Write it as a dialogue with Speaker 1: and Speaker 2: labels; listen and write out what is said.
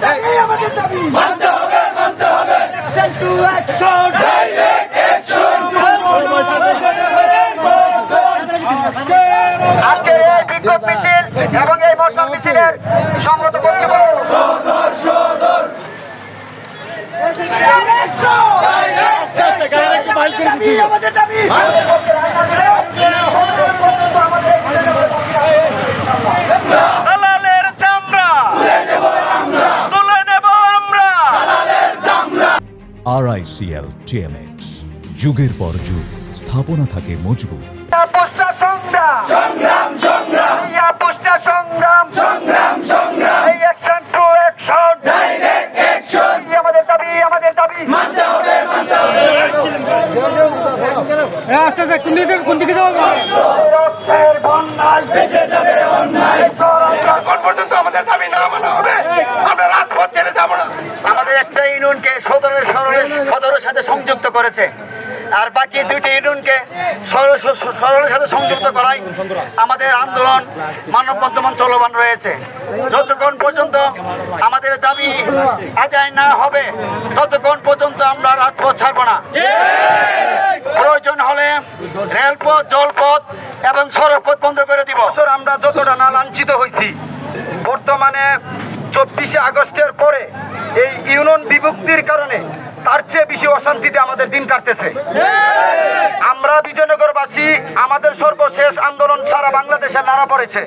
Speaker 1: এটাই আমাদের দাবি
Speaker 2: মানতে হবে মানতে হবে
Speaker 1: action to action
Speaker 2: direct action
Speaker 3: আজকের এই বিক্ষোভ মিছিল এবং এই মশাল মিছিলের সংগত বক্তব্য
Speaker 2: সদর সদর
Speaker 1: দাবি আমাদের দাবি
Speaker 4: আরআইসিএল টিএমএক্স যুগের পর যুগ স্থাপনা থাকে মজবুত।
Speaker 3: আপোষটা সংগ্রাম।
Speaker 2: সংগ্রাম সংগ্রাম।
Speaker 3: এই আপোষটা সংগ্রাম।
Speaker 2: সংগ্রাম সংগ্রাম।
Speaker 3: এই action to action
Speaker 2: direct action
Speaker 3: আমাদের দাবি আমাদের দাবি।
Speaker 2: মানতে হবে মানতে হবে।
Speaker 3: রক্তের বন্যায়
Speaker 2: দেশে যাবে অন্যায়।
Speaker 3: সরকার
Speaker 2: কোন পর্যন্ত আমাদের দাবি না মানা হবে। আমরা রাজপথ ছেড়ে যাব না।
Speaker 5: আমাদের একটা ইউনিয়নকে সদরের সদরের সাথে সংযুক্ত করেছে। আর বাকি দুইটি ইউনিয়নকে সরল- সরলের সাথে সংযুক্ত করাই আমাদের আন্দোলন মানব বর্তমান চলমান রয়েছে। যতক্ষণ পর্যন্ত আমাদের দাবি আদায় না হবে, ততক্ষণ পর্যন্ত আমরা রাজপথ ছাড়ব না। প্রয়োজন হলে রেলপথ, জলপথ এবং সড়কপথ বন্ধ করে দিব।
Speaker 3: আমরা যতটা না লাঞ্ছিত হয়েছি বর্তমানে চব্বিশে আগস্টের পরে এই ইউনিয়ন বিভক্তির কারণে তার চেয়ে বেশি অশান্তিতে আমাদের দিন কাটতেছে। আমরা বিজয়নগরবাসী, আমাদের সর্বশেষ আন্দোলন সারা বাংলাদেশে নাড়া পড়েছে।